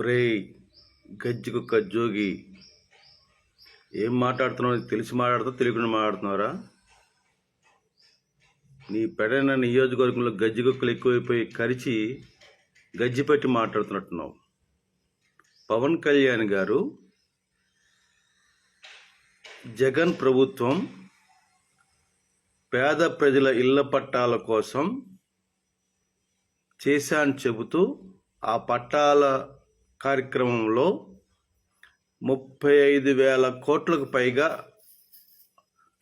ఒరేయ్ గజ్జి కుక్క జోగి ఏం మాట్లాడుతున్నావు? తెలిసి మాట్లాడుతావు? తెలియకుండా మాట్లాడుతున్నారా నీ పెడైన నియోజకవర్గంలో గజ్జి కుక్కలు ఎక్కువైపోయి కరిచి గజ్జి పెట్టి మాట్లాడుతున్నట్టున్నావు. పవన్ కళ్యాణ్ గారు జగన్ ప్రభుత్వం పేద ప్రజల ఇళ్ళ పట్టాల కోసం చేశాను చెబుతూ ఆ పట్టాల కార్యక్రమంలో ముప్పై ఐదు వేల కోట్లకు పైగా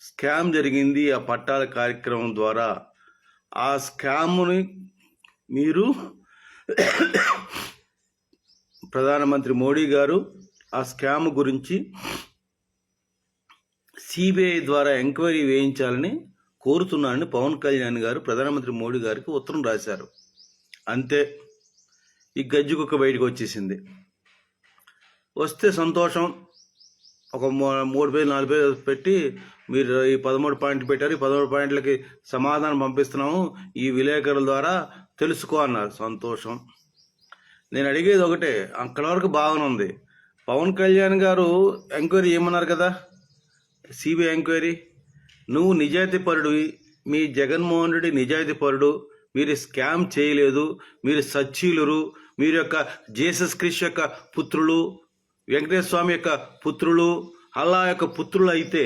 స్కామ్ జరిగింది. ఆ పట్టాల కార్యక్రమం ద్వారా ఆ స్కామ్ని మీరు ప్రధానమంత్రి మోడీ గారు ఆ స్కామ్ గురించి సిబిఐ ద్వారా ఎంక్వైరీ వేయించాలని కోరుతున్నానని పవన్ కళ్యాణ్ గారు ప్రధానమంత్రి మోడీ గారికి ఉత్తరం రాశారు. అంతే. ఈ గజ్జి కుక్క బయటకు వచ్చేసింది. వస్తే సంతోషం. ఒక మూ- మూడు పేజీలు నాలుగు పేజీలు పెట్టి మీరు ఈ పదమూడు పాయింట్లు పెట్టారు. ఈ పదమూడు పాయింట్లకి సమాధానం పంపిస్తున్నాము. ఈ విలేకరుల ద్వారా తెలుసుకో అన్నారు సంతోషం. నేను అడిగేది ఒకటే అక్కడ వరకు బాగానే ఉంది. పవన్ కళ్యాణ్ గారు ఎంక్వైరీ చేయమన్నారు కదా? CBI enquiry. నువ్వు నిజాయితీ పరుడివి మీ జగన్మోహన్ రెడ్డి నిజాయితీ పరుడు. మీరు స్కామ్ చేయలేదు. మీరు సచ్చీలురు మీరు యొక్క జీసస్ క్రిష్ యొక్క పుత్రులు వెంకటేశ్వర స్వామి యొక్క పుత్రులు అల్లా యొక్క పుత్రులు అయితే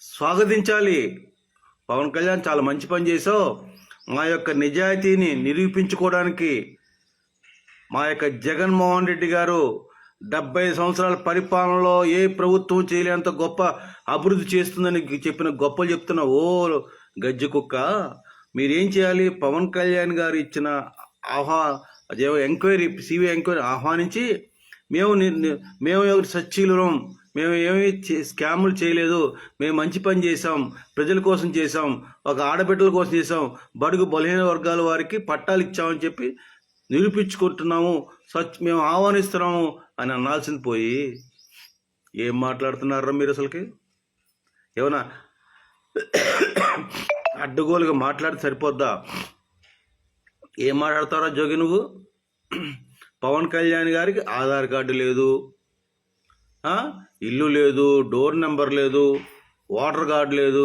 స్వాగతించాలి. పవన్ కళ్యాణ్ చాలా మంచి పని చేసావు మా యొక్క నిజాయితీని నిరూపించుకోవడానికి మా యొక్క జగన్మోహన్ రెడ్డి గారు డెబ్బై సంవత్సరాల పరిపాలనలో ఏ ప్రభుత్వం చేయలేనంత గొప్ప అభివృద్ధి చేస్తుందని చెప్పిన గొప్పలు చెప్తున్న ఓ గజ్జి కుక్క మీరేం చేయాలి? పవన్ కళ్యాణ్ గారు ఇచ్చిన ఆహ్వా అదేవో ఎంక్వైరీ సివి ఎంక్వైరీ ఆహ్వానించి మేము మేము ఎవరి సచ్చీలురం మేము ఏమీ చే- స్కాములు చేయలేదు మేము మంచి పని చేసాం ప్రజల కోసం చేసాం ఒక ఆడబిడ్డల కోసం చేసాం బడుగు బలహీన వర్గాల వారికి పట్టాలు ఇచ్చామని చెప్పి నిరూపించుకుంటున్నాము సచ్ మేము ఆహ్వానిస్తున్నాము అని అనాల్సింది పోయి. ఏం మాట్లాడుతున్నారా మీరు అసలుకి? ఏమన్నా అడ్డగోలుగా మాట్లాడితే సరిపోద్దా? ఏం మాట్లాడతారా జోగి నువ్వు? పవన్ కళ్యాణ్ గారికి ఆధార్ కార్డు లేదు. ఇల్లు లేదు డోర్ నెంబర్ లేదు ఓటర్ కార్డు లేదు.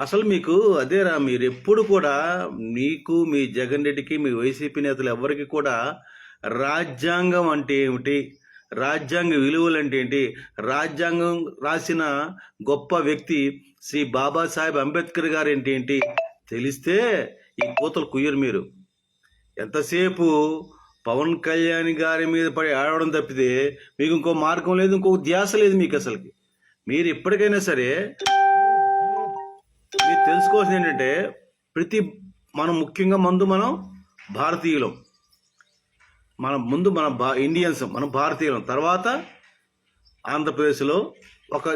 అసలు మీకు అదేరా మీరు ఎప్పుడు కూడా మీకు మీ జగన్ రెడ్డికి మీ వైసీపీ నేతలు ఎవరికి కూడా రాజ్యాంగం అంటే ఏమిటి? రాజ్యాంగ విలువలు అంటే ఏంటి? రాజ్యాంగం రాసిన గొప్ప వ్యక్తి శ్రీ బాబాసాహెబ్ అంబేద్కర్ గారు ఏంటి ఏంటి? తెలిస్తే ఈ కూతలు కుయ్యరు మీరు. ఎంతసేపు పవన్ కళ్యాణ్ గారి మీద పడి ఆడవడం తప్పితే మీకు ఇంకో మార్గం లేదు ఇంకో ధ్యాస లేదు మీకు అసలుకి. మీరు ఎప్పటికైనా సరే మీరు తెలుసుకోవాల్సింది ఏంటంటే ప్రతి మనం ముఖ్యంగా ముందు మనం భారతీయులం. మన ముందు మన భా ఇండియన్స్ మనం భారతీయులం. తర్వాత ఆంధ్రప్రదేశ్లో ఒక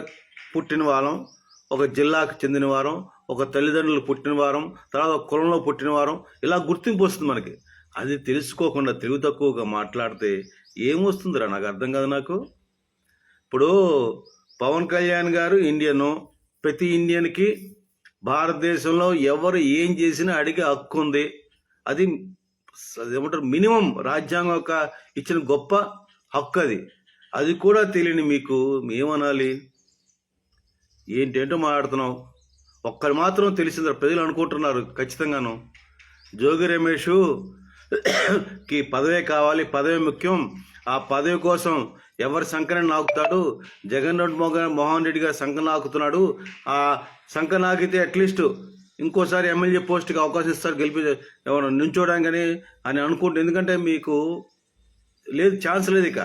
పుట్టిన వారం ఒక జిల్లాకు చెందిన వారం ఒక తల్లిదండ్రులు పుట్టిన వారం తర్వాత ఒక కులంలో పుట్టిన వారం ఇలా గుర్తింపు వస్తుంది మనకి. అది తెలుసుకోకుండా తెలుగు తక్కువగా మాట్లాడితే ఏమొస్తుందిరా? నాకు అర్థం కాదు నాకు. ఇప్పుడు పవన్ కళ్యాణ్ గారు ఇండియను ప్రతి ఇండియన్కి భారతదేశంలో ఎవరు ఏం చేసినా అడిగే హక్కు ఉంది. అది ఏమంటారు మినిమం రాజ్యాంగం యొక్క ఇచ్చిన గొప్ప హక్కు అది. అది కూడా తెలియని మీకు ఏమనాలి ఏంటేంటో మాట్లాడుతున్నావు ఒక్కరు మాత్రం తెలిసింది ప్రజలు అనుకుంటున్నారు ఖచ్చితంగాను. జోగి రమేష్ కి పదవే కావాలి పదవి ముఖ్యం. ఆ పదవి కోసం ఎవరి సంకరణ నాకుతాడు? జగన్ రెడ్డి మోహన్ మోహన్ రెడ్డి గారు సంకన నాకుతున్నాడు. ఆ సంకన నాకితే అట్లీస్ట్ ఇంకోసారి ఎమ్మెల్యే పోస్ట్కి అవకాశం ఇస్తారు గెలిపి ఎవరు నుంచోడానికి అని అని అనుకుంటే. ఎందుకంటే మీకు లేదు ఛాన్స్ లేదు ఇక.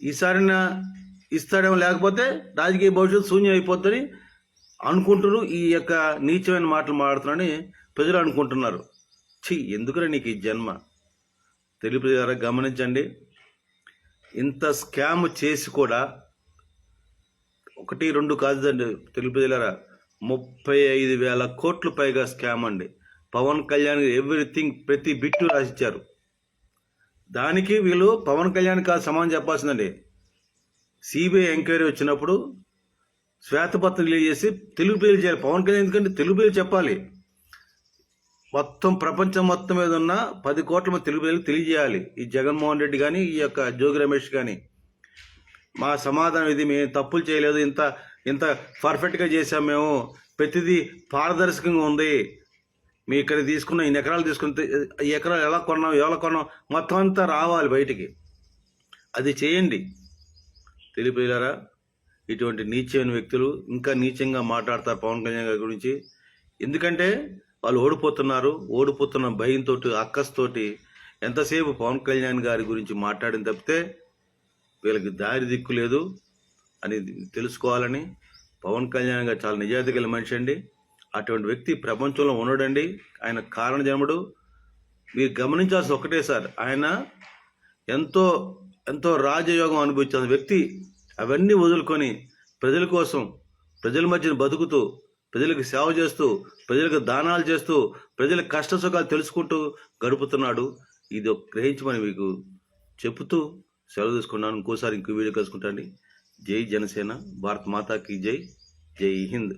ఈసారైనా ఇస్తాడేమో లేకపోతే రాజకీయ భవిష్యత్తు శూన్యం అయిపోతుంది అనుకుంటున్నారు. ఈ యొక్క నీచమైన మాటలు మాడుతున్నారని ప్రజలు అనుకుంటున్నారు. ఛీ ఎందుకురా నీకు ఈ జన్మ? తెలుపు ద్వారా గమనించండి. ఇంత స్కామ్ చేసి కూడా ఒకటి రెండు కాదండి తెలుపు జిల్లారా ముప్పై ఐదు వేల కోట్లు పైగా స్కామ్ అండి. పవన్ కళ్యాణ్ ఎవ్రీథింగ్ ప్రతి బిట్టు రాసిచ్చారు. దానికి వీళ్ళు పవన్ కళ్యాణ్ కాదు సమానం చెప్పాల్సిందండి. సిబిఐ ఎంక్వైరీ వచ్చినప్పుడు శ్వేతపత్రం రిలీజ్ చేసి తెలుగు పేర్లు చేయాలి. పవన్ కళ్యాణ్ ఎందుకంటే తెలుగు పేర్లు చెప్పాలి. మొత్తం ప్రపంచం మొత్తం మీద ఉన్న పది కోట్ల మంది తెలుగు ప్రజలకు తెలియజేయాలి. ఈ జగన్మోహన్ రెడ్డి కానీ ఈ యొక్క జోగి రమేష్ కానీ మా సమాధానం ఇది మేము తప్పులు చేయలేదు ఇంత ఇంత పర్ఫెక్ట్గా చేసాం మేము. ప్రతిదీ పారదర్శకంగా ఉంది. మీ ఇక్కడ తీసుకున్న ఇన్ని ఎకరాలు తీసుకున్న ఈ ఎకరాలు ఎలా కొన్నాం ఎలా కొన్నాం మొత్తం అంతా రావాలి బయటికి. అది చేయండి. తెలియపోయారా ఇటువంటి నీచమైన వ్యక్తులు ఇంకా నీచంగా మాట్లాడతారు పవన్ కళ్యాణ్ గారి గురించి. ఎందుకంటే వాళ్ళు ఓడిపోతున్నారు. ఓడిపోతున్న భయంతో అక్కస్తోటి ఎంతసేపు పవన్ కళ్యాణ్ గారి గురించి మాట్లాడిన తప్పితే వీళ్ళకి దారి దిక్కు లేదు అని తెలుసుకోవాలని పవన్ కళ్యాణ్ గారు చాలా నిజాయితీ గల మనిషి అండి. అటువంటి వ్యక్తి ప్రపంచంలో ఉండడండి. ఆయన కారణజన్ముడు. మీరు గమనించాల్సి ఒకటే సార్. ఆయన ఎంతో ఎంతో రాజయోగం అనుభవించిన వ్యక్తి. అవన్నీ వదులుకొని ప్రజల కోసం ప్రజల మధ్యన బతుకుతూ ప్రజలకు సేవ చేస్తూ ప్రజలకు దానాలు చేస్తూ ప్రజల కష్ట సుఖాలు తెలుసుకుంటూ గడుపుతున్నాడు. ఇది ఒక గ్రహించమని మీకు చెబుతూ సెలవు తీసుకున్నాను. ఇంకోసారి ఇంకో వీడియో కలుసుకుంటాండి. జై జనసేన. భారత్ మాతాకి జై. జై హింద్.